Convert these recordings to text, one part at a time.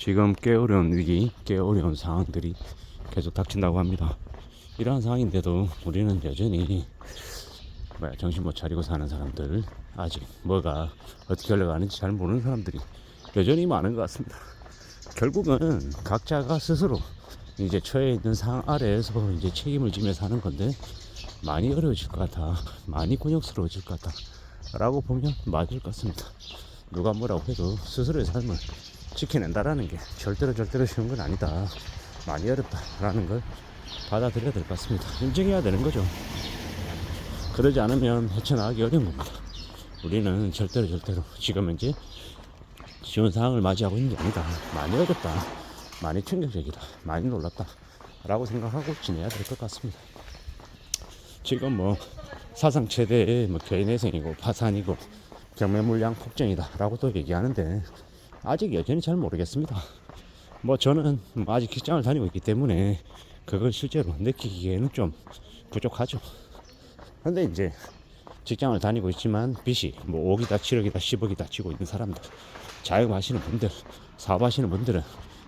지금 꽤 어려운 위기, 꽤 어려운 상황들이 계속 닥친다고 합니다. 이러한 상황인데도 우리는 여전히 뭐야, 정신 못 차리고 사는 사람들, 아직 뭐가 어떻게 흘러가는지 잘 모르는 사람들이 여전히 많은 것 같습니다. 결국은 각자가 스스로 이제 처해 있는 상황 아래에서 이제 책임을 지며 사는 건데 많이 어려워질 것 같아. 많이 곤욕스러워질 것 같다. 라고 보면 맞을 것 같습니다. 누가 뭐라고 해도 스스로의 삶을 지켜낸다라는 게 절대로 절대로 쉬운 건 아니다. 많이 어렵다라는 걸 받아들여야 될 것 같습니다. 인정해야 되는 거죠. 그러지 않으면 헤쳐나가기 어려운 겁니다. 우리는 절대로 절대로 지금 현재 쉬운 상황을 맞이하고 있는 게 아니다. 많이 어렵다. 많이 충격적이다. 많이 놀랍다. 라고 생각하고 지내야 될 것 같습니다. 지금 뭐 사상 최대의 뭐 개인 회생이고 파산이고 경매 물량 폭증이다 라고 또 얘기하는데 아직 여전히 잘 모르겠습니다. 뭐 저는 뭐 아직 직장을 다니고 있기 때문에 그걸 실제로 느끼기에는 좀 부족하죠. 근데 이제 직장을 다니고 있지만 빚이 뭐 5억이다 7억이다 10억이다 치고 있는 사람들 자영하시는 분들 사업하시는 분들은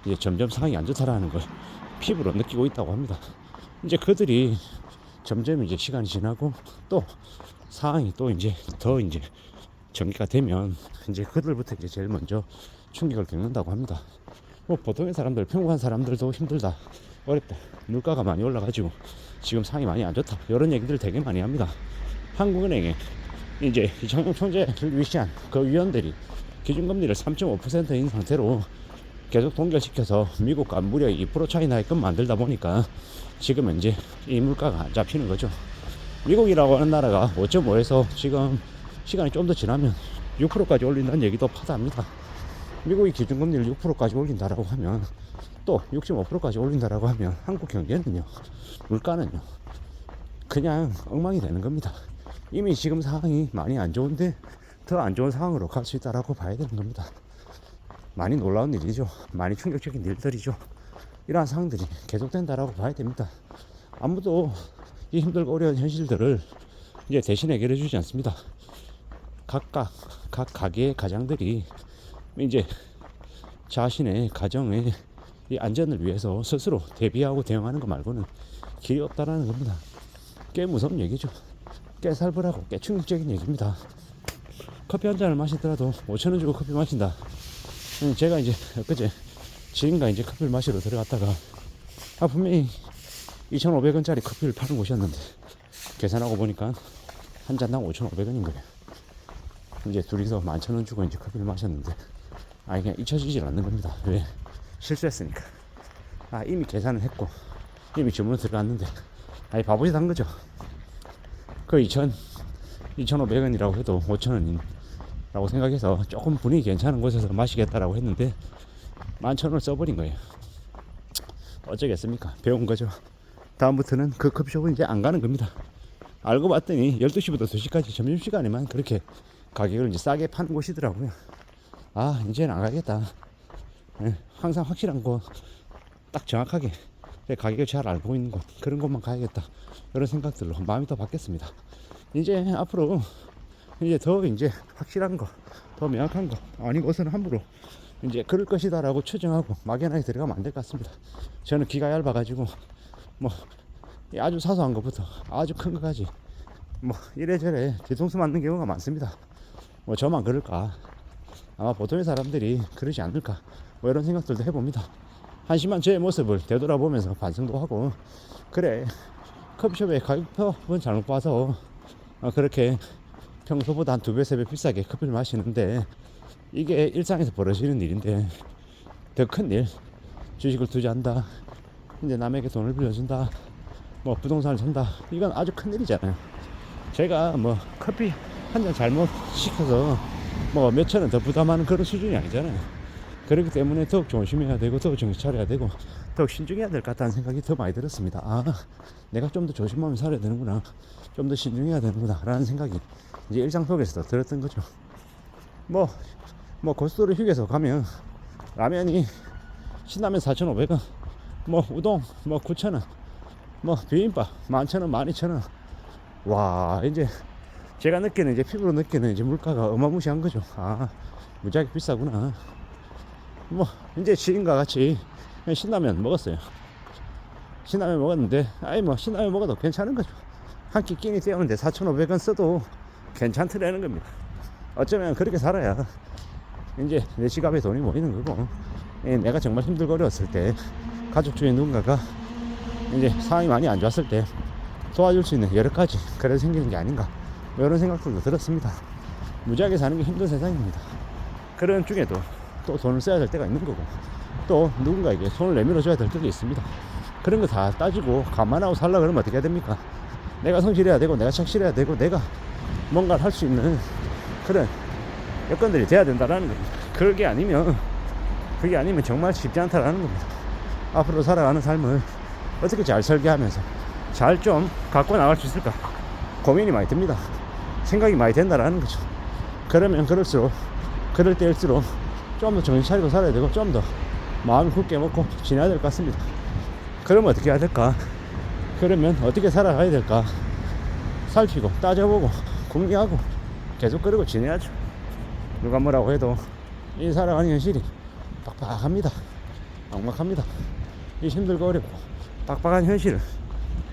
이제 점점 상황이 안 좋다라는 걸 피부로 느끼고 있다고 합니다. 이제 그들이 점점 이제 시간이 지나고 또 상황이 또 이제 더 이제 전개가 되면 이제 그들부터 이제 제일 먼저 충격을 겪는다고 합니다. 뭐 보통의 사람들, 평범한 사람들도 힘들다, 어렵다, 물가가 많이 올라가지고 지금 상황이 많이 안 좋다 이런 얘기들 되게 많이 합니다. 한국은행에 이제 이창용 총재를 위시한 그 위원들이 기준금리를 3.5%인 상태로 계속 동결시켜서 미국과 무려 2% 차이 나게끔 만들다 보니까 지금 이제 이 물가가 안 잡히는 거죠. 미국이라고 하는 나라가 5.5에서 지금 시간이 좀 더 지나면 6%까지 올린다는 얘기도 파다합니다. 미국이 기준금리를 6%까지 올린다라고 하면 또 65%까지 올린다라고 하면 한국 경제는요, 물가는요, 그냥 엉망이 되는 겁니다. 이미 지금 상황이 많이 안 좋은데 더 안 좋은 상황으로 갈 수 있다라고 봐야 되는 겁니다. 많이 놀라운 일이죠. 많이 충격적인 일들이죠. 이러한 상황들이 계속된다라고 봐야 됩니다. 아무도 이 힘들고 어려운 현실들을 이제 대신 해결해 주지 않습니다. 각각 각 가게의 가장들이 이제 자신의 가정의 이 안전을 위해서 스스로 대비하고 대응하는 것 말고는 길이 없다라는 겁니다. 꽤 무서운 얘기죠. 꽤 살벌하고 꽤 충격적인 얘기입니다. 커피 한 잔을 마시더라도 5천 원 주고 커피 마신다. 음, 제가 이제 엊그제 지인과 이제 커피를 마시러 들어갔다가 아 분명히 2,500원짜리 커피를 파는 곳이었는데 계산하고 보니까 한 잔당 5,500원인 거예요. 이제 둘이서 11,000원 주고 이제 커피를 마셨는데 아 그냥 잊혀지질 않는 겁니다. 왜? 실수했으니까. 아 이미 계산을 했고 이미 주문을 들어갔는데 아이 바보짓 한 거죠. 그2,000 2,500원이라고 해도 5,000원이라고 생각해서 조금 분위기 괜찮은 곳에서 마시겠다라고 했는데 11,000원을 써버린 거예요. 어쩌겠습니까? 배운 거죠. 다음부터는 그 커피숍은 이제 안 가는 겁니다. 알고 봤더니 12시부터 2시까지 점심시간에만 그렇게 가격을 이제 싸게 파는 곳이더라고요. 아, 이제는 안 가겠다. 예, 항상 확실한 곳, 딱 정확하게 가격을 잘 알고 있는 곳, 그런 곳만 가야겠다. 이런 생각들로 마음이 더 바뀌었습니다. 이제 앞으로 이제 더 이제 확실한 거, 더 명확한 거, 아닌 것은 함부로 이제 그럴 것이다 라고 추정하고 막연하게 들어가면 안 될 것 같습니다. 저는 귀가 얇아 가지고 뭐 아주 사소한 것부터 아주 큰 것까지 뭐 이래저래 뒤통수 맞는 경우가 많습니다. 뭐 저만 그럴까? 아마 보통의 사람들이 그러지 않을까? 뭐 이런 생각들도 해봅니다. 한심한 제 모습을 되돌아보면서 반성도 하고 그래 커피숍에 가격표는 잘못 봐서 어, 그렇게 평소보다 한 두 배, 세 배 비싸게 커피를 마시는데 이게 일상에서 벌어지는 일인데 더 큰 일, 주식을 투자한다, 이제 남에게 돈을 빌려준다, 뭐 부동산을 산다, 이건 아주 큰 일이잖아요. 제가 뭐 커피 한 잔 잘못 시켜서 뭐 몇천 원 더 부담하는 그런 수준이 아니잖아요. 그렇기 때문에 더욱 조심해야 되고 더욱 정신 차려야 되고 더욱 신중해야 될 것 같다는 생각이 더 많이 들었습니다. 아, 내가 좀 더 조심하면서 살아야 되는구나. 좀 더 신중해야 되는구나. 라는 생각이 이제 일상 속에서도 들었던 거죠. 뭐, 뭐 고속도로 휴게소 가면 라면이 신라면 4,500원, 뭐 우동 뭐 9,000원, 뭐 비빔밥 11,000원, 12,000원. 와, 이제 제가 느끼는 이제 피부로 느끼는 이제 물가가 어마무시한 거죠. 아, 무지하게 비싸구나. 뭐 이제 지인과 같이 신라면 먹었어요. 신라면 먹었는데 아이 뭐 신라면 먹어도 괜찮은 거죠. 한 끼 끼니 때우는데 4,500원 써도 괜찮더라는 겁니다. 어쩌면 그렇게 살아야 이제 내 지갑에 돈이 모이는 거고 예, 내가 정말 힘들고 어려웠을 때 가족 중에 누군가가 이제 상황이 많이 안 좋았을 때 도와줄 수 있는 여러 가지 그래 생기는 게 아닌가 뭐 이런 생각들도 들었습니다. 무지하게 사는 게 힘든 세상입니다. 그런 중에도 또 돈을 써야 될 때가 있는 거고 또 누군가에게 손을 내밀어 줘야 될 때도 있습니다. 그런 거 다 따지고 감안하고 살라 그러면 어떻게 해야 됩니까? 내가 성실해야 되고 내가 착실해야 되고 내가 뭔가를 할 수 있는 그런 여건들이 돼야 된다라는 겁니다. 그게 아니면 그게 아니면 정말 쉽지 않다라는 겁니다. 앞으로 살아가는 삶을 어떻게 잘 설계하면서 잘 좀 갖고 나갈 수 있을까 고민이 많이 듭니다. 생각이 많이 된다라는 거죠. 그러면 그럴수록 그럴 때일수록 좀 더 정신 차리고 살아야 되고 좀 더 마음을 굳게 먹고 지내야 될 것 같습니다. 그러면 어떻게 해야 될까? 그러면 어떻게 살아가야 될까? 살피고 따져보고 궁리하고 계속 그러고 지내야죠. 누가 뭐라고 해도 이 살아가는 현실이 빡빡합니다. 막막합니다. 이 힘들고 어렵고 빡빡한 현실을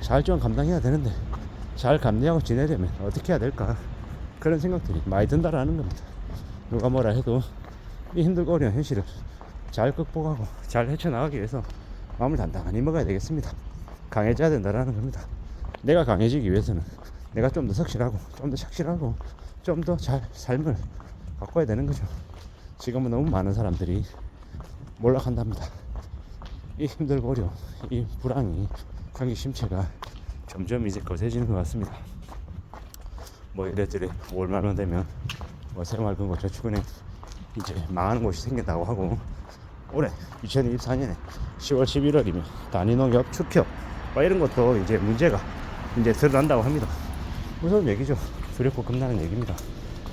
잘 좀 감당해야 되는데 잘 감내하고 지내려면 어떻게 해야 될까? 그런 생각들이 많이 든다라는 겁니다. 누가 뭐라 해도 이 힘들고 어려운 현실을 잘 극복하고 잘 헤쳐나가기 위해서 마음을 단단히 먹어야 되겠습니다. 강해져야 된다라는 겁니다. 내가 강해지기 위해서는 내가 좀 더 석실하고 좀 더 착실하고 좀 더 잘 삶을 바꿔야 되는 거죠. 지금은 너무 많은 사람들이 몰락한답니다. 이 힘들고 어려운 이 불황이 경기 심체가 점점 이제 거세지는 것 같습니다. 뭐 이래저래 월말만 되면 뭐 새마을금고 저축은행 이제 망하는 곳이 생긴다고 하고 올해 2024년에 10월 11월이면 단위농협 축협 뭐 이런 것도 이제 문제가 이제 드러난다고 합니다. 무서운 얘기죠. 두렵고 겁나는 얘기입니다.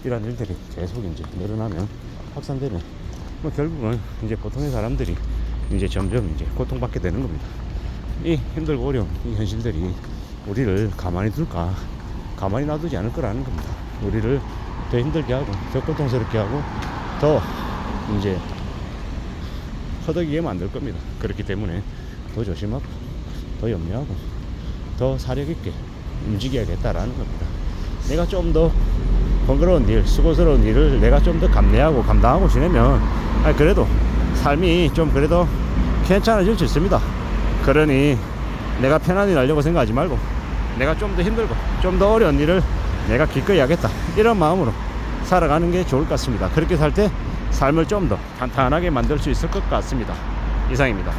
이런 일들이 계속 이제 늘어나면 확산되면 뭐 결국은 이제 보통의 사람들이 이제 점점 이제 고통받게 되는 겁니다. 이 힘들고 어려운 이 현실들이 우리를 가만히 둘까 가만히 놔두지 않을 거라는 겁니다. 우리를 더 힘들게 하고 더 고통스럽게 하고 더 이제 허덕이게 만들 겁니다. 그렇기 때문에 더 조심하고 더 염려하고 더 사력 있게 움직여야겠다라는 겁니다. 내가 좀 더 번거로운 일, 수고스러운 일을 내가 좀 더 감내하고 감당하고 지내면 아 그래도 삶이 좀 그래도 괜찮아질 수 있습니다. 그러니 내가 편안히 날려고 생각하지 말고 내가 좀 더 힘들고 좀 더 어려운 일을 내가 기꺼이 하겠다 이런 마음으로 살아가는 게 좋을 것 같습니다. 그렇게 살 때 삶을 좀더 탄탄하게 만들 수 있을 것 같습니다. 이상입니다.